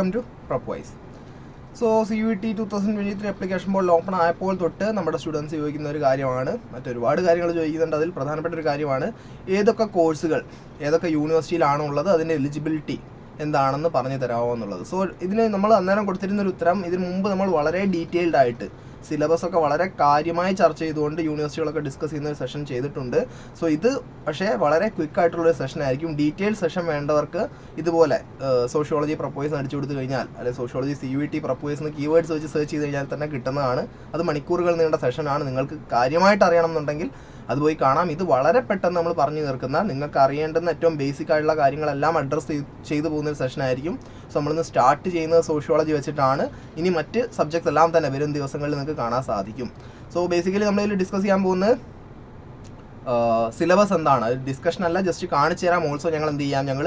Welcome to Propoise so C U T two thousand twenty three application board open ആയപ്പോൾ തൊട്ട് നമ്മുടെ students ചോദിക്കുന്ന ഒരു കാര്യമാണ്. മറ്റൊരുപാട് കാര്യങ്ങൾ ചോദിക്കുന്നുണ്ട്. അതിൽ പ്രധാനപ്പെട്ട ഒരു കാര്യമാണ്. ഏതൊക്കെ കോഴ്സുകൾ ഏതൊക്കെ യൂണിവേഴ്സിറ്റിയിലാണോ ഉള്ളത് അതിന്റെ എലിജിബിലിറ്റി എന്താണെന്ന് പറഞ്ഞു തരാമോ എന്നുള്ളത്. സോ ഇതിന് നമ്മൾ അന്നേരം കൊടുത്തിരുന്ന ഒരു ഉത്തരം ഇതിന് മുമ്പ് നമ്മൾ വളരെ ഡീറ്റെയിൽഡ് ആയിട്ട് സിലബസ് ഒക്കെ വളരെ കാര്യമായി ചർച്ച ചെയ്തുകൊണ്ട് യൂണിവേഴ്സിറ്റികളൊക്കെ ഡിസ്കസ് ചെയ്യുന്ന ഒരു സെഷൻ ചെയ്തിട്ടുണ്ട്. സോ ഇത് പക്ഷേ വളരെ ക്വിക്ക് ആയിട്ടുള്ള ഒരു സെഷൻ ആയിരിക്കും. ഡീറ്റെയിൽ സെഷൻ വേണ്ടവർക്ക് ഇതുപോലെ സോഷ്യോളജി പ്രപ്പോസ് അടിച്ചു കൊടുത്തു കഴിഞ്ഞാൽ അല്ലെങ്കിൽ sociology C U T Propoise എന്ന് കീവേഡ്സ് വെച്ച് സെർച്ച് ചെയ്ത് കഴിഞ്ഞാൽ തന്നെ കിട്ടുന്നതാണ്. അത് മണിക്കൂറുകൾ നീണ്ട സെഷനാണ്. നിങ്ങൾക്ക് കാര്യമായിട്ട് അറിയണം എന്നുണ്ടെങ്കിൽ അത് പോയി കാണാം. ഇത് വളരെ പെട്ടെന്ന് നമ്മൾ പറഞ്ഞു തീർക്കുന്ന നിങ്ങൾക്ക് അറിയേണ്ടുന്ന ഏറ്റവും ബേസിക് ആയിട്ടുള്ള കാര്യങ്ങളെല്ലാം അഡ്രസ്സ് ചെയ്തു പോകുന്ന ഒരു സെഷൻ ആയിരിക്കും സോ നമ്മളിന്ന് സ്റ്റാർട്ട് ചെയ്യുന്നത് സോഷ്യോളജി വെച്ചിട്ടാണ്. ഇനി മറ്റ് സബ്ജക്ട്സ് എല്ലാം തന്നെ വരും ദിവസങ്ങളിൽ നിങ്ങൾക്ക് കാണാൻ സാധിക്കും. സോ ബേസിക്കലി നമ്മളിതിൽ ഡിസ്കസ് ചെയ്യാൻ പോകുന്നത് സിലബസ് എന്താണ്? ഡിസ്കഷൻ അല്ല ജസ്റ്റ് കാണിച്ചു തരാം ഓൾസോ ഞങ്ങൾ എന്ത് ചെയ്യാം? ഞങ്ങൾ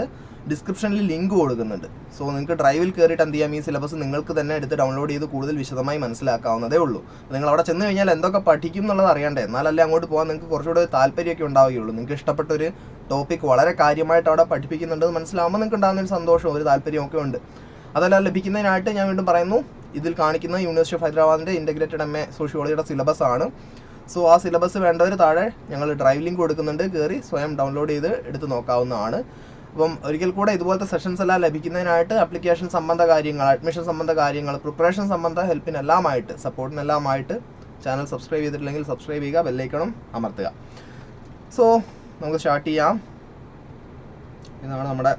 ഡിസ്ക്രിപ്ഷനിൽ ലിങ്ക് കൊടുക്കുന്നുണ്ട്. സോ നിങ്ങൾക്ക് ഡ്രൈവിൽ കയറിയിട്ട് എന്ത് ചെയ്യാം? ഈ സിലബസ് നിങ്ങൾക്ക് തന്നെ എടുത്ത് ഡൗൺലോഡ് ചെയ്ത് കൂടുതൽ വിശദമായി മനസ്സിലാക്കാവുന്നതേ ഉള്ളൂ. നിങ്ങൾ അവിടെ ചെന്ന് കഴിഞ്ഞാൽ എന്തൊക്കെ പഠിക്കും എന്നുള്ളത് അറിയണ്ടേ? എന്നാലല്ലേ അങ്ങോട്ട് പോകാൻ നിങ്ങൾക്ക് കുറച്ചുകൂടെ താല്പര്യമൊക്കെ ഉണ്ടാവുകയുള്ളൂ. നിങ്ങൾക്ക് ഇഷ്ടപ്പെട്ട ഒരു ടോപ്പിക് വളരെ കാര്യമായിട്ട് അവിടെ പഠിപ്പിക്കുന്നുണ്ടെന്ന് മനസ്സിലാവുമ്പോൾ നിങ്ങൾക്ക് ഉണ്ടാകുന്ന ഒരു സന്തോഷവും ഒരു താല്പര്യമൊക്കെ ഉണ്ട്. അതെല്ലാം ലഭിക്കുന്നതിനായിട്ട് ഞാൻ വീണ്ടും പറയുന്നു ഇതിൽ കാണിക്കുന്ന യൂണിവേഴ്സിറ്റി ഓഫ് ഹൈദരാബാദിന്റെ ഇന്റഗ്രേറ്റഡ് എം എ സോഷ്യോളജിയുടെ സിലബസ് ആണ്. സോ ആ സിലബസ് വേണ്ടവർ താഴെ ഞങ്ങൾ ഡ്രൈവ് ലിങ്ക് കൊടുക്കുന്നുണ്ട്. കയറി സ്വയം ഡൗൺലോഡ് ചെയ്ത് എടുത്ത് നോക്കാവുന്നതാണ്. അപ്പം ഒരിക്കൽ കൂടെ ഇതുപോലത്തെ സെഷൻസ് എല്ലാം ലഭിക്കുന്നതിനായിട്ട് അപ്ലിക്കേഷൻ സംബന്ധ കാര്യങ്ങൾ അഡ്മിഷൻ സംബന്ധ കാര്യങ്ങൾ പ്രിപ്പറേഷൻ സംബന്ധ ഹെൽപ്പിനെല്ലാമായിട്ട് സപ്പോർട്ടിനെല്ലാമായിട്ട് ചാനൽ സബ്സ്ക്രൈബ് ചെയ്തിട്ടില്ലെങ്കിൽ സബ്സ്ക്രൈബ് ചെയ്യുക ബെല്ലൈക്കണം അമർത്തുക. സോ നമുക്ക് സ്റ്റാർട്ട് ചെയ്യാം. ഇതാണ് നമ്മുടെ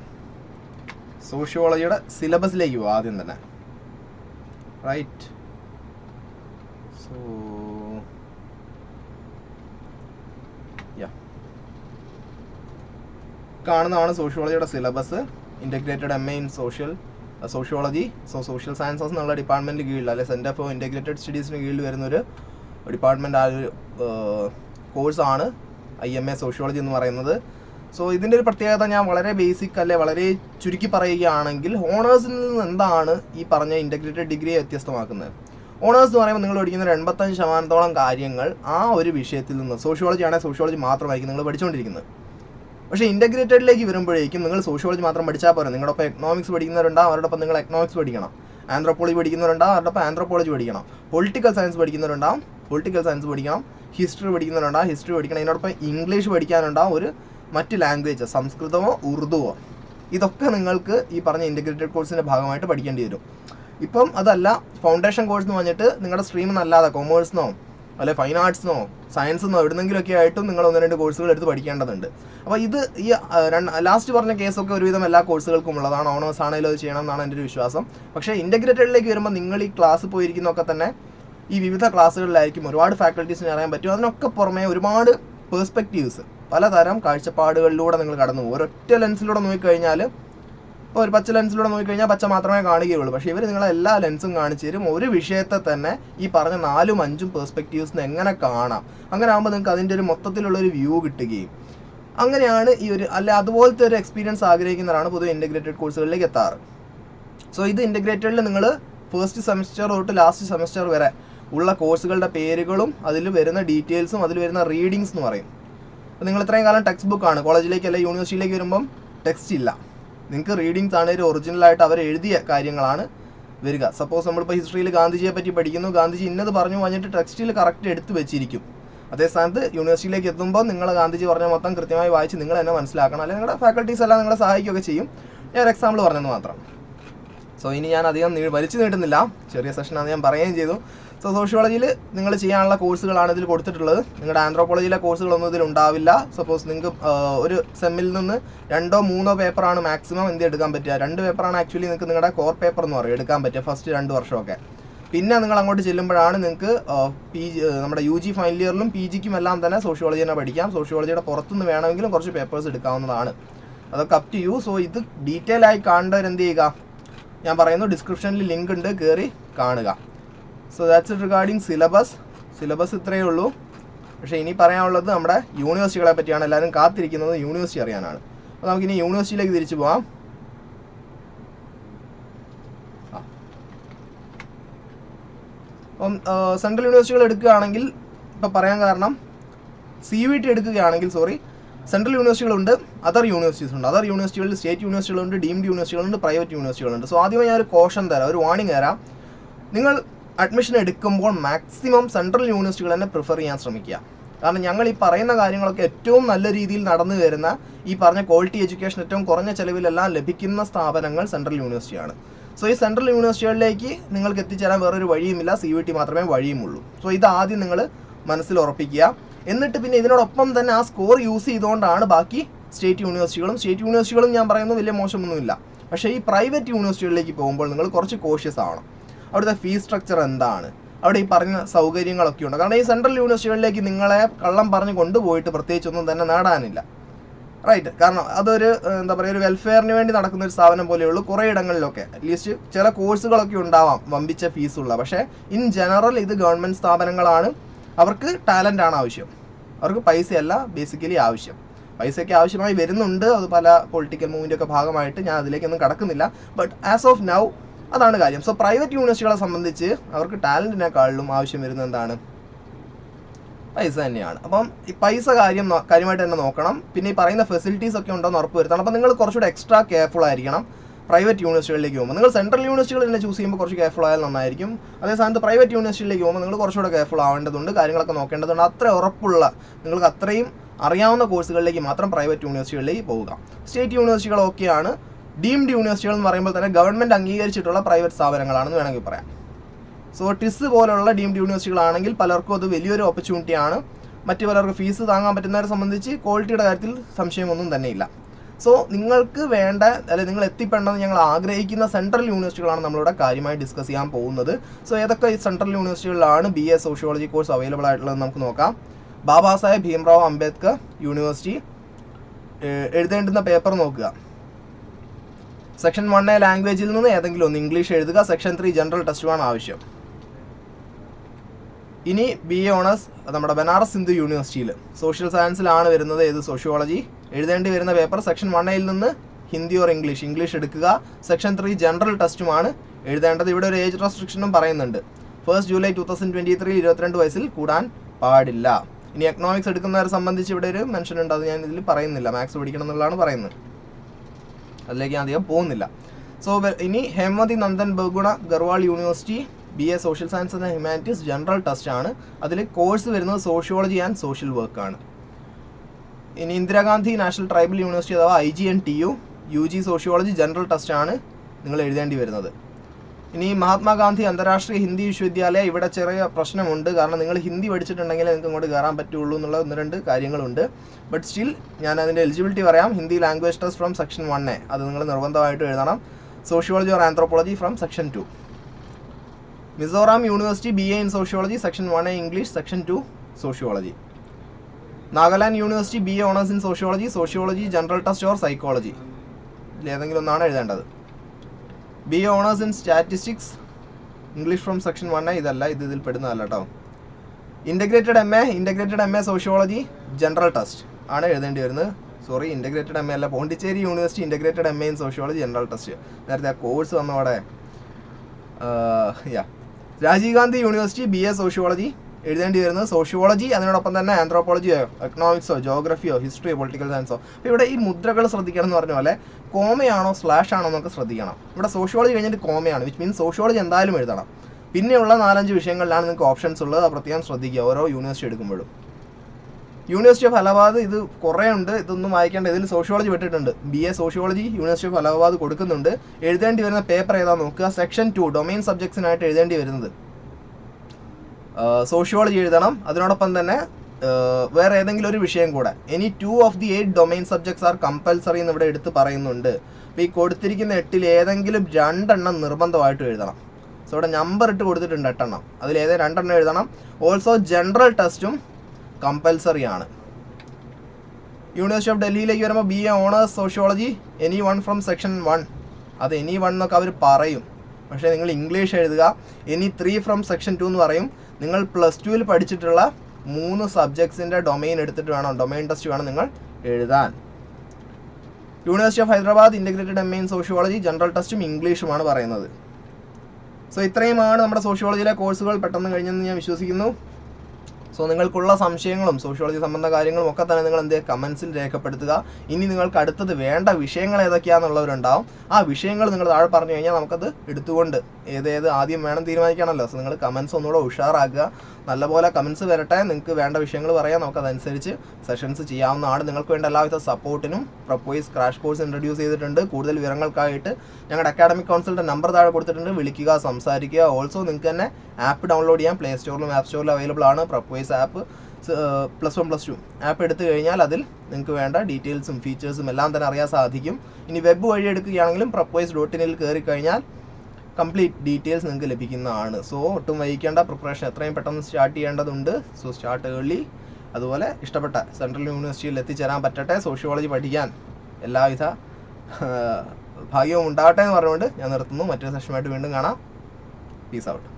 സോഷ്യോളജിയുടെ സിലബസിലേക്ക് പോകും ആദ്യം തന്നെ. റൈറ്റ് സോ യാ കാണുന്നതാണ് സോഷ്യോളജിയുടെ syllabus integrated M A in social sociology so social sciences എന്നുള്ള ഡിപ്പാർട്ട്മെന്റ് കീഴിൽ അല്ലെ സെന്റർ ഫോർ ഇന്റഗ്രേറ്റഡ് സ്റ്റഡീസിന് കീഴിൽ വരുന്നൊരു ഡിപ്പാർട്ട്മെന്റ് ആ ഒരു കോഴ്സാണ് ഐ എം എ സോഷ്യോളജി എന്ന് പറയുന്നത്. സോ ഇതിന്റെ ഒരു പ്രത്യേകത ഞാൻ വളരെ ബേസിക് അല്ലെ വളരെ ചുരുക്കി പറയുകയാണെങ്കിൽ ഓണേഴ്സിൽ നിന്ന് എന്താണ് ഈ പറഞ്ഞ ഇന്റഗ്രേറ്റഡ് ഡിഗ്രിയെ വ്യത്യസ്തമാക്കുന്നത്? ഓണേഴ്സ് എന്ന് പറയുമ്പോൾ നിങ്ങൾ പഠിക്കുന്ന ഒരു എൺപത്തഞ്ച് ശതമാനത്തോളം കാര്യങ്ങൾ ആ ഒരു വിഷയത്തിൽ നിന്ന് സോഷ്യോളജി ആണെങ്കിൽ സോഷ്യോളജി മാത്രമായിരിക്കും നിങ്ങൾ പഠിച്ചുകൊണ്ടിരിക്കുന്നത്. പക്ഷേ ഇന്റഗ്രേറ്റഡിലേക്ക് വരുമ്പോഴേക്കും നിങ്ങൾ സോഷ്യോളജി മാത്രം പഠിച്ചാൽ പോരാ. നിങ്ങളുടെ ഒപ്പം എക്കണോമിക്സ് പഠിക്കുന്നവരുണ്ടാവും അവരുടെ ഒപ്പം നിങ്ങൾ എക്കണോമിക്സ് പഠിക്കണം. ആന്ത്രോപോളജി പഠിക്കുന്നവരുണ്ടാവും അവരുടെ ഒപ്പം ആന്ത്രോപോളജി പഠിക്കണം. പൊളിറ്റിക്കൽ സയൻസ് പഠിക്കുന്നവരുണ്ടാവും പൊളിറ്റിക്കൽ സയൻസ് പഠിക്കണം. ഹിസ്റ്ററി പഠിക്കുന്നവരുണ്ടാവും ഹിസ്റ്ററി പഠിക്കണം. ഇതിനോടൊപ്പം ഇംഗ്ലീഷ് പഠിക്കാനുണ്ടാവും ഒരു മറ്റ് ലാംഗ്വേജ് സംസ്കൃതമോ ഉറുദുവോ. ഇതൊക്കെ നിങ്ങൾക്ക് ഈ പറഞ്ഞ ഇന്റഗ്രേറ്റഡ് കോഴ്സിന്റെ ഭാഗമായിട്ട് പഠിക്കേണ്ടി വരും. ഇപ്പം അതല്ല ഫൗണ്ടേഷൻ കോഴ്സ് എന്ന് പറഞ്ഞിട്ട് നിങ്ങളുടെ സ്ട്രീം എന്നല്ലാതെ കൊമേഴ്സിനോ അല്ലെ ഫൈൻ ആർട്സിനോ സയൻസെന്നോ എവിടുന്നെങ്കിലുമൊക്കെ ആയിട്ടും നിങ്ങൾ ഒന്ന് രണ്ട് കോഴ്സുകൾ എടുത്ത് പഠിക്കേണ്ടതുണ്ട്. അപ്പോൾ ഇത് ഈ ലാസ്റ്റ് പറഞ്ഞ കേസൊക്കെ ഒരുവിധം എല്ലാ കോഴ്സുകൾക്കും ഉള്ളതാണ്. ഓണേഴ്സ് ആണെങ്കിലും അത് ചെയ്യണം എന്നാണ് എന്റെ ഒരു വിശ്വാസം. പക്ഷേ ഇന്റഗ്രേറ്റഡിലേക്ക് വരുമ്പോൾ നിങ്ങൾ ഈ ക്ലാസ് പോയിരിക്കുന്നൊക്കെ തന്നെ ഈ വിവിധ ക്ലാസ്സുകളിലായിരിക്കും ഒരുപാട് ഫാക്കൽറ്റീസിനെ അറിയാൻ പറ്റും. അതിനൊക്കെ പുറമെ ഒരുപാട് പേഴ്സ്പെക്റ്റീവ്സ് പലതരം കാഴ്ചപ്പാടുകളിലൂടെ നിങ്ങൾ കടന്നു ഒരൊറ്റ ലെൻസിലൂടെ നോക്കിക്കഴിഞ്ഞാൽ ഒരു പച്ച ലെൻസിലൂടെ നോക്കിക്കഴിഞ്ഞാൽ പച്ച മാത്രമേ കാണുകയുള്ളൂ പക്ഷേ ഇവർ നിങ്ങളെ എല്ലാ ലെൻസും കാണിച്ചു തരും. ഒരു വിഷയത്തെ തന്നെ ഈ പറഞ്ഞ നാലും അഞ്ചും പെർസ്പെക്റ്റീവ്സിന് എങ്ങനെ കാണാം? അങ്ങനെ ആകുമ്പോൾ നിങ്ങൾക്ക് അതിന്റെ ഒരു മൊത്തത്തിലുള്ള ഒരു വ്യൂ കിട്ടുകയും. അങ്ങനെയാണ് ഈ ഒരു അല്ലെ അതുപോലത്തെ ഒരു എക്സ്പീരിയൻസ് ആഗ്രഹിക്കുന്നവരാണ് പൊതുവെ ഇന്റഗ്രേറ്റഡ് കോഴ്സുകളിലേക്ക് എത്താറ്. സോ ഇത് ഇന്റഗ്രേറ്റഡിൽ നിങ്ങൾ ഫസ്റ്റ് സെമിസ്റ്റർ തൊട്ട് ലാസ്റ്റ് സെമസ്റ്റർ വരെ ഉള്ള കോഴ്സുകളുടെ പേരുകളും അതിൽ വരുന്ന ഡീറ്റെയിൽസും അതിൽ വരുന്ന റീഡിങ്സ് എന്ന് പറയും. അപ്പോൾ നിങ്ങൾ ഇത്രയും കാലം ടെക്സ്റ്റ് ബുക്കാണ് കോളേജിലേക്ക് അല്ലെങ്കിൽ യൂണിവേഴ്സിറ്റിയിലേക്ക് വരുമ്പം ടെക്സ്റ്റ് ഇല്ല. നിങ്ങൾക്ക് റീഡിങ്സ് ആണ് ഒരു ഒറിജിനലായിട്ട് അവർ എഴുതിയ കാര്യങ്ങളാണ് വരിക. സപ്പോസ് നമ്മളിപ്പോൾ ഹിസ്റ്ററിയിൽ ഗാന്ധിജിയെ പറ്റി പഠിക്കുന്നു. ഗാന്ധിജി ഇന്നത് പറഞ്ഞു പറഞ്ഞിട്ട് ടെക്സ്റ്റിൽ കറക്റ്റ് എടുത്ത് വെച്ചിരിക്കും. അതേ സ്ഥാനത്ത് യൂണിവേഴ്സിറ്റിയിലേക്ക് എത്തുമ്പോൾ നിങ്ങൾ ഗാന്ധിജി പറഞ്ഞ മൊത്തം കൃത്യമായി വായിച്ച് നിങ്ങൾ തന്നെ മനസ്സിലാക്കണം. അല്ലെങ്കിൽ നിങ്ങളുടെ ഫാക്കൽറ്റീസ് എല്ലാം നിങ്ങളെ സഹായിക്കുകയൊക്കെ ചെയ്യും. ഞാൻ ഒരു എക്സാമ്പിൾ പറഞ്ഞെന്ന് മാത്രം. സോ ഇനി ഞാൻ അധികം വലിച്ചു നീട്ടുന്നില്ല. ചെറിയ സെഷനാണ് ഞാൻ പറയുകയും ചെയ്തു. സോ സോഷ്യോളജിയിൽ നിങ്ങൾ ചെയ്യാനുള്ള കോഴ്സുകളാണ് ഇതിൽ കൊടുത്തിട്ടുള്ളത്. നിങ്ങളുടെ ആന്ത്രോപോളജിയിലെ കോഴ്സുകളൊന്നും ഇതിൽ ഉണ്ടാവില്ല. സപ്പോസ് നിങ്ങൾക്ക് ഒരു സെമ്മിൽ നിന്ന് രണ്ടോ മൂന്നോ പേപ്പറാണ് മാക്സിമം എന്ത് എടുക്കാൻ പറ്റുക. രണ്ട് പേപ്പറാണ് ആക്ച്വലി നിങ്ങൾക്ക് നിങ്ങളുടെ കോർ പേപ്പർ എന്ന് പറയും എടുക്കാൻ പറ്റുക ഫസ്റ്റ് രണ്ട് വർഷമൊക്കെ. പിന്നെ നിങ്ങൾ അങ്ങോട്ട് ചെല്ലുമ്പോഴാണ് നിങ്ങൾക്ക് പി ജി നമ്മുടെ യു ജി ഫൈനൽ ഇയറിലും പി ജിക്കും എല്ലാം തന്നെ സോഷ്യോളജി തന്നെ പഠിക്കാം. സോഷ്യോളജിയുടെ പുറത്തുനിന്ന് വേണമെങ്കിലും കുറച്ച് പേപ്പേഴ്സ് എടുക്കാവുന്നതാണ്. അതൊക്കെ അപ് ടു യു സോ ഇത് ഡീറ്റെയിൽ ആയി കാണേണ്ടവരെന്ത് ചെയ്യുക? ഞാൻ പറയുന്നു ഡിസ്ക്രിപ്ഷനിൽ ലിങ്ക് ഉണ്ട്. കയറി കാണുക. So that's it regarding syllabus syllabus ഇത്രയേ ഉള്ളൂ. പക്ഷേ ഇനി പറയാനുള്ളത് നമ്മുടെ യൂണിവേഴ്സിറ്റികളെ പറ്റിയാണ്. എല്ലാവരും കാത്തിരിക്കുന്നത് യൂണിവേഴ്സിറ്റി അറിയാനാണ്. അപ്പോൾ നമുക്കിനി യൂണിവേഴ്സിറ്റിയിലേക്ക് തിരിച്ചു പോവാം. അപ്പം സെൻട്രൽ യൂണിവേഴ്സിറ്റികൾ എടുക്കുകയാണെങ്കിൽ ഇപ്പം പറയാൻ കാരണം സി വി ടി എടുക്കുകയാണെങ്കിൽ സോറി സെൻട്രൽ യൂണിവേഴ്സിറ്റികളുണ്ട് അതർ യൂണിവേഴ്സിറ്റീസ് ഉണ്ട്. അതർ യൂണിവേഴ്സിറ്റികളിൽ സ്റ്റേറ്റ് യൂണിവേഴ്സിറ്റികളുണ്ട് ഡീംഡ് യൂണിവേഴ്സിറ്റികളുണ്ട് പ്രൈവറ്റ് യൂണിവേഴ്സിറ്റികളുണ്ട് സോ ആദ്യമായി ഞാൻ ഒരു കോഷൻ തരാം ഒരു വാണിംഗ് തരാം. നിങ്ങൾ അഡ്മിഷൻ എടുക്കുമ്പോൾ മാക്സിമം സെൻട്രൽ യൂണിവേഴ്സിറ്റികൾ തന്നെ പ്രിഫർ ചെയ്യാൻ ശ്രമിക്കുക. കാരണം ഞങ്ങൾ ഈ പറയുന്ന കാര്യങ്ങളൊക്കെ ഏറ്റവും നല്ല രീതിയിൽ നടന്നു വരുന്ന ഈ പറഞ്ഞ ക്വാളിറ്റി എഡ്യൂക്കേഷൻ ഏറ്റവും കുറഞ്ഞ ചെലവിലെല്ലാം ലഭിക്കുന്ന സ്ഥാപനങ്ങൾ സെൻട്രൽ യൂണിവേഴ്സിറ്റിയാണ് സോ ഈ സെൻട്രൽ യൂണിവേഴ്സിറ്റികളിലേക്ക് നിങ്ങൾക്ക് എത്തിച്ചേരാൻ വേറൊരു വഴിയുമില്ല. സി വി ടി മാത്രമേ വഴിയുമുള്ളൂ. സോ ഇത് ആദ്യം നിങ്ങൾ മനസ്സിൽ ഉറപ്പിക്കുക. എന്നിട്ട് പിന്നെ ഇതിനോടൊപ്പം തന്നെ ആ സ്കോർ യൂസ് ചെയ്തുകൊണ്ടാണ് ബാക്കി സ്റ്റേറ്റ് യൂണിവേഴ്സിറ്റികളും സ്റ്റേറ്റ് യൂണിവേഴ്സിറ്റികളും ഞാൻ പറയുന്നത് വലിയ മോശമൊന്നുമില്ല. പക്ഷേ ഈ പ്രൈവറ്റ് യൂണിവേഴ്സിറ്റികളിലേക്ക് പോകുമ്പോൾ നിങ്ങൾ കുറച്ച് കോഷ്യസ് ആവണം. അവിടുത്തെ ഫീസ് സ്ട്രക്ചർ എന്താണ്? അവിടെ ഈ പറഞ്ഞ സൗകര്യങ്ങളൊക്കെ ഉണ്ട്. കാരണം ഈ സെൻട്രൽ യൂണിവേഴ്സിറ്റികളിലേക്ക് നിങ്ങളെ കള്ളം പറഞ്ഞ് കൊണ്ടുപോയിട്ട് പ്രത്യേകിച്ചൊന്നും തന്നെ നേടാനില്ല. റൈറ്റ് കാരണം അതൊരു എന്താ പറയുക ഒരു വെൽഫെയറിന് വേണ്ടി നടക്കുന്ന ഒരു സ്ഥാപനം പോലെയുള്ളൂ കുറേ ഇടങ്ങളിലൊക്കെ. അറ്റ്ലീസ്റ്റ് ചില കോഴ്സുകളൊക്കെ ഉണ്ടാവാം വമ്പിച്ച ഫീസുള്ള പക്ഷേ ഇൻ ജനറൽ ഇത് ഗവൺമെന്റ് സ്ഥാപനങ്ങളാണ്. അവർക്ക് ടാലന്റ് ആണ് ആവശ്യം. അവർക്ക് പൈസയല്ല ബേസിക്കലി ആവശ്യം. പൈസയൊക്കെ ആവശ്യമായി വരുന്നുണ്ട്. അത് പല പൊളിറ്റിക്കൽ മൂവിന്റെ ഒക്കെ ഭാഗമായിട്ട് ഞാൻ അതിലേക്കൊന്നും കടക്കുന്നില്ല. ബട്ട് ആസ് ഓഫ് നൗ അതാണ് കാര്യം. സോ പ്രൈവറ്റ് യൂണിവേഴ്സിറ്റികളെ സംബന്ധിച്ച് അവർക്ക് ടാലന്റിനെക്കാളിലും ആവശ്യം വരുന്നത് എന്താണ്? പൈസ തന്നെയാണ്. അപ്പം ഈ പൈസ കാര്യം കാര്യമായിട്ട് തന്നെ നോക്കണം. പിന്നെ ഈ പറയുന്ന ഫെസിലിറ്റീസ് ഒക്കെ ഉണ്ടോ എന്ന് ഉറപ്പ് വരുത്തണം. അപ്പം നിങ്ങൾ കുറച്ചുകൂടെ എക്സ്ട്രാ കെയർഫുൾ ആയിരിക്കണം പ്രൈവറ്റ് യൂണിവേഴ്സിറ്റികളിലേക്ക് പോകുമ്പോൾ. നിങ്ങൾ സെൻട്രൽ യൂണിവേഴ്സിറ്റികൾ തന്നെ ചൂസ് ചെയ്യുമ്പോൾ കുറച്ച് കെയർഫുൾ ആയാൽ നന്നായിരിക്കും. അതേ സമയത്ത് പ്രൈവറ്റ് യൂണിവേഴ്സിറ്റിയിലേക്ക് പോകുമ്പോൾ നിങ്ങൾ കുറച്ചുകൂടെ കെയർഫുൾ ആവേണ്ടതുണ്ട് കാര്യങ്ങളൊക്കെ നോക്കേണ്ടതുണ്ട്. അത്ര ഉറപ്പുള്ള നിങ്ങൾക്ക് അത്രയും അറിയാവുന്ന കോഴ്സുകളിലേക്ക് മാത്രം പ്രൈവറ്റ് യൂണിവേഴ്സിറ്റികളിലേക്ക് പോവുക. സ്റ്റേറ്റ് യൂണിവേഴ്സിറ്റികൾ ഡീംഡ് യൂണിവേഴ്സിറ്റികൾ എന്ന് പറയുമ്പോൾ തന്നെ ഗവൺമെന്റ് അംഗീകരിച്ചിട്ടുള്ള പ്രൈവറ്റ് സ്ഥാപനങ്ങളാണെന്ന് വേണമെങ്കിൽ പറയാം. സോ ടിസ് പോലുള്ള ഡീംഡ് യൂണിവേഴ്സിറ്റികളാണെങ്കിൽ പലർക്കും അത് വലിയൊരു ഓപ്പർച്യൂണിറ്റിയാണ് മറ്റു പലർക്ക് ഫീസ് താങ്ങാൻ പറ്റുന്നവരെ സംബന്ധിച്ച് ക്വാളിറ്റിയുടെ കാര്യത്തിൽ സംശയമൊന്നും തന്നെയില്ല. സോ നിങ്ങൾക്ക് വേണ്ട അല്ലെങ്കിൽ നിങ്ങൾ എത്തിപ്പെടണമെന്ന് ഞങ്ങൾ ആഗ്രഹിക്കുന്ന സെൻട്രൽ യൂണിവേഴ്സിറ്റികളാണ് നമ്മളിവിടെ കാര്യമായി ഡിസ്കസ് ചെയ്യാൻ പോകുന്നത്. സോ ഏതൊക്കെ ഈ central യൂണിവേഴ്സിറ്റികളിലാണ് B A sociology course available ആയിട്ടുള്ളത് നമുക്ക് നോക്കാം. ബാബാ സാഹേബ് ഭീംറാവ് അംബേദ്കർ യൂണിവേഴ്സിറ്റി എഴുതേണ്ടുന്ന പേപ്പർ നോക്കുക. സെക്ഷൻ വൺ എ ലാംഗ്വേജിൽ നിന്ന് ഏതെങ്കിലും ഒന്ന് ഇംഗ്ലീഷ് എഴുതുക. സെക്ഷൻ ത്രീ ജനറൽ ടെസ്റ്റ് ആണ് ആവശ്യം. ഇനി ബി എ ഓണേഴ്സ് നമ്മുടെ ബനാറസ് ഹിന്ദു യൂണിവേഴ്സിറ്റിയിൽ സോഷ്യൽ സയൻസിലാണ് വരുന്നത്. ഏത്? സോഷ്യോളജി എഴുതേണ്ടി വരുന്ന പേപ്പർ സെക്ഷൻ വൺ എയിൽ നിന്ന് ഹിന്ദി ഓർ ഇംഗ്ലീഷ് ഇംഗ്ലീഷ് എടുക്കുക. സെക്ഷൻ ത്രീ ജനറൽ ടെസ്റ്റുമാണ് എഴുതേണ്ടത്. ഇവിടെ ഒരു ഏജ് റെസ്ട്രിക്ഷനും പറയുന്നുണ്ട്. First July two thousand twenty three ഇരുപത്തിരണ്ട് വയസ്സിൽ കൂടാൻ പാടില്ല. ഇനി എക്കണോമിക്സ് എടുക്കുന്നവരെ സംബന്ധിച്ച് ഇവിടെ ഒരു മെൻഷൻ ഉണ്ട്. അത് ഞാൻ ഇതിൽ പറയുന്നില്ല. മാത്സ് പഠിക്കണം എന്നുള്ളതാണ് പറയുന്നത്. അതിലേക്ക് ഞാൻ അധികം പോകുന്നില്ല. സോ ഇനി Hemvati Nandan Bahuguna Garhwal university B A social science and humanities general test ആണ്. അതിൽ കോഴ്സ് വരുന്നത് സോഷ്യോളജി ആൻഡ് സോഷ്യൽ വർക്ക് ആണ്. ഇനി ഇന്ദിരാഗാന്ധി നാഷണൽ ട്രൈബൽ യൂണിവേഴ്സിറ്റി അഥവാ I G N T U U G sociology general test ആണ് നിങ്ങൾ എഴുതേണ്ടി വരുന്നത്. ഇനി മഹാത്മാഗാന്ധി അന്താരാഷ്ട്രീയ ഹിന്ദി വിശ്വവിദ്യാലയ ഇവിടെ ചെറിയ പ്രശ്നമുണ്ട്. കാരണം നിങ്ങൾ ഹിന്ദി പഠിച്ചിട്ടുണ്ടെങ്കിൽ നിങ്ങൾക്ക് ഇങ്ങോട്ട് കയറാൻ പറ്റുള്ളൂ എന്നുള്ള ഒന്ന് രണ്ട് കാര്യങ്ങളുണ്ട്. ബട്ട് സ്റ്റിൽ ഞാൻ അതിന്റെ എലിജിബിലിറ്റി പറയാം. Hindi language test from section A അത് നിങ്ങൾ നിർബന്ധമായിട്ട് എഴുതണം. Sociology or anthropology from section two Mizoram university B A in sociology section one A English section two sociology Nagaland university B A honours in sociology sociology general test or psychology ഇതിലേതെങ്കിലും ഒന്നാണ് എഴുതേണ്ടത്. B honours in statistics English from section one ഇതല്ല ഇത് ഇതിൽ പെടുന്നതല്ല കേട്ടോ integrated M A integrated M A sociology general test ആണ് എഴുതേണ്ടി വരുന്നത്. സോറി ഇന്റഗ്രേറ്റഡ് എം എ അല്ല Pondicherry university integrated M A in sociology general test നേരത്തെ ആ course വന്നവിടെ yeah Rajiv Gandhi university B A sociology എഴുതേണ്ടി വരുന്നത് സോഷ്യോളജി അതിനോടൊപ്പം തന്നെ ആന്ത്രോപോളജിയോ എക്കണോമിക്സോ ജോഗ്രഫിയോ ഹിസ്റ്ററിയോ political സയൻസോ അപ്പോൾ ഇവിടെ ഈ മുദ്രകൾ ശ്രദ്ധിക്കണം എന്ന് പറഞ്ഞ പോലെ കോമയാണോ സ്ലാഷ് ആണോ എന്നൊക്കെ ശ്രദ്ധിക്കണം. ഇവിടെ സോഷ്യോളജി കഴിഞ്ഞിട്ട് കോമയാണ് വിച്ച് മീൻസ് സോഷ്യോളജി എന്തായാലും എഴുതണം. പിന്നെയുള്ള നാലഞ്ച് വിഷയങ്ങളിലാണ് നിങ്ങൾക്ക് ഓപ്ഷൻസ് ഉള്ളത് പ്രത്യേകം ശ്രദ്ധിക്കുക ഓരോ യൂണിവേഴ്സിറ്റി എടുക്കുമ്പോഴും. യൂണിവേഴ്സിറ്റി ഓഫ് അലഹാബാദ് ഇത് കുറേ ഉണ്ട് ഇതൊന്നും വായിക്കേണ്ട ഇതിൽ സോഷ്യോളജി വിട്ടിട്ടുണ്ട്. B A sociology university of Allahabad കൊടുക്കുന്നുണ്ട്. എഴുതേണ്ടി വരുന്ന പേപ്പർ ഏതാ നോക്കുക സെക്ഷൻ ടു ഡൊമൈൻ സബ്ജക്ട്സിനായിട്ട് എഴുതേണ്ടി വരുന്നത്. സോഷ്യോളജി എഴുതണം. അതിനോടൊപ്പം തന്നെ വേറെ ഏതെങ്കിലും ഒരു വിഷയം കൂടെ. Any two of the eight domain subjects are compulsory എന്ന് ഇവിടെ എടുത്ത് പറയുന്നുണ്ട്. അപ്പോൾ ഈ കൊടുത്തിരിക്കുന്ന എട്ടിൽ ഏതെങ്കിലും രണ്ടെണ്ണം നിർബന്ധമായിട്ട് എഴുതണം. സോ ഇവിടെ നമ്പർ ഇട്ട് കൊടുത്തിട്ടുണ്ട് എട്ടെണ്ണം. അതിൽ ഏതെങ്കിലും രണ്ടെണ്ണം എഴുതണം. ഓൾസോ ജനറൽ ടെസ്റ്റും കമ്പൽസറി ആണ്. യൂണിവേഴ്സിറ്റി ഓഫ് ഡൽഹിയിലേക്ക് വരുമ്പോൾ B A honours sociology any one from section one അത് എനി വൺ എന്നൊക്കെ അവർ പറയും. പക്ഷേ നിങ്ങൾ ഇംഗ്ലീഷ് എഴുതുക. Any three from section two എന്ന് പറയും. നിങ്ങൾ പ്ലസ് ടുവിൽ പഠിച്ചിട്ടുള്ള മൂന്ന് സബ്ജക്ട്സിന്റെ ഡൊമൈൻ എടുത്തിട്ട് വേണം ഡൊമൈൻ ടെസ്റ്റ് വേണം നിങ്ങൾ എഴുതാൻ. University of Hyderabad integrated M in sociology general ടെസ്റ്റും ഇംഗ്ലീഷുമാണ് പറയുന്നത്. സോ ഇത്രയുമാണ് നമ്മുടെ സോഷ്യോളജിയിലെ കോഴ്സുകൾ പെട്ടെന്ന് കഴിഞ്ഞെന്ന് ഞാൻ വിശ്വസിക്കുന്നു. സോ നിങ്ങൾക്കുള്ള സംശയങ്ങളും സോഷ്യോളജി സംബന്ധ കാര്യങ്ങളും ഒക്കെ തന്നെ നിങ്ങൾ എന്ത് കമൻസിൽ രേഖപ്പെടുത്തുക. ഇനി നിങ്ങൾക്ക് അടുത്തത് വേണ്ട വിഷയങ്ങൾ ഏതൊക്കെയാണെന്നുള്ളവരുണ്ടാവും ആ വിഷയങ്ങൾ നിങ്ങൾ താഴെ പറഞ്ഞു കഴിഞ്ഞാൽ നമുക്കത് എടുത്തുകൊണ്ട് ഏതേത് ആദ്യം വേണം തീരുമാനിക്കണമല്ലോ സോ നിങ്ങൾ കമൻസ് ഒന്നുകൂടെ ഉഷാറാക്കുക. നല്ലപോലെ കമൻസ് വരട്ടെ. നിങ്ങൾക്ക് വേണ്ട വിഷയങ്ങൾ പറയാം. നമുക്ക് അതനുസരിച്ച് സെഷൻസ് ചെയ്യാവുന്നതാണ്. നിങ്ങൾക്ക് വേണ്ട എല്ലാവിധ സപ്പോർട്ടിനും പ്രപ്പോയിസ് ക്രാഷ് കോഴ്സ് ഇൻട്രൊഡ്യൂസ് ചെയ്തിട്ടുണ്ട്. കൂടുതൽ വിവരങ്ങൾക്കായിട്ട് ഞങ്ങളുടെ അക്കാഡമിക് കൗൺസിലിന്റെ നമ്പർ താഴെ കൊടുത്തിട്ടുണ്ട്. വിളിക്കുക സംസാരിക്കുക. ഓൾസോ നിങ്ങൾക്ക് തന്നെ ആപ്പ് ഡൗൺലോഡ് ചെയ്യാം. പ്ലേ സ്റ്റോറിലും ആപ്പ് സ്റ്റോറിലും അവൈലബിൾ ആണ്. Propoise app plus one plus two app എടുത്തു കഴിഞ്ഞാൽ അതിൽ നിങ്ങൾക്ക് വേണ്ട ഡീറ്റെയിൽസും ഫീച്ചേഴ്സും എല്ലാം തന്നെ അറിയാൻ സാധിക്കും. ഇനി വെബ് വഴി എടുക്കുകയാണെങ്കിലും പ്രപ്പോയിസ് ഡോട്ട് ഇനിൽ കയറി കഴിഞ്ഞാൽ കംപ്ലീറ്റ് ഡീറ്റെയിൽസ് നിങ്ങൾക്ക് ലഭിക്കുന്നതാണ്. സോ ഒട്ടും വൈകിക്കേണ്ട പ്രിപ്പറേഷൻ എത്രയും പെട്ടെന്ന് സ്റ്റാർട്ട് ചെയ്യേണ്ടതുണ്ട്. സോ സ്റ്റാർട്ട് ഏർലി അതുപോലെ ഇഷ്ടപ്പെട്ട സെൻട്രൽ യൂണിവേഴ്സിറ്റിയിൽ എത്തിച്ചേരാൻ പറ്റട്ടെ. സോഷ്യോളജി പഠിക്കാൻ എല്ലാവിധ ഭാഗ്യവും ഉണ്ടാകട്ടെ എന്ന് പറഞ്ഞുകൊണ്ട് ഞാൻ നിർത്തുന്നു. മറ്റൊരു സെഷനുമായിട്ട് വീണ്ടും കാണാം. Peace out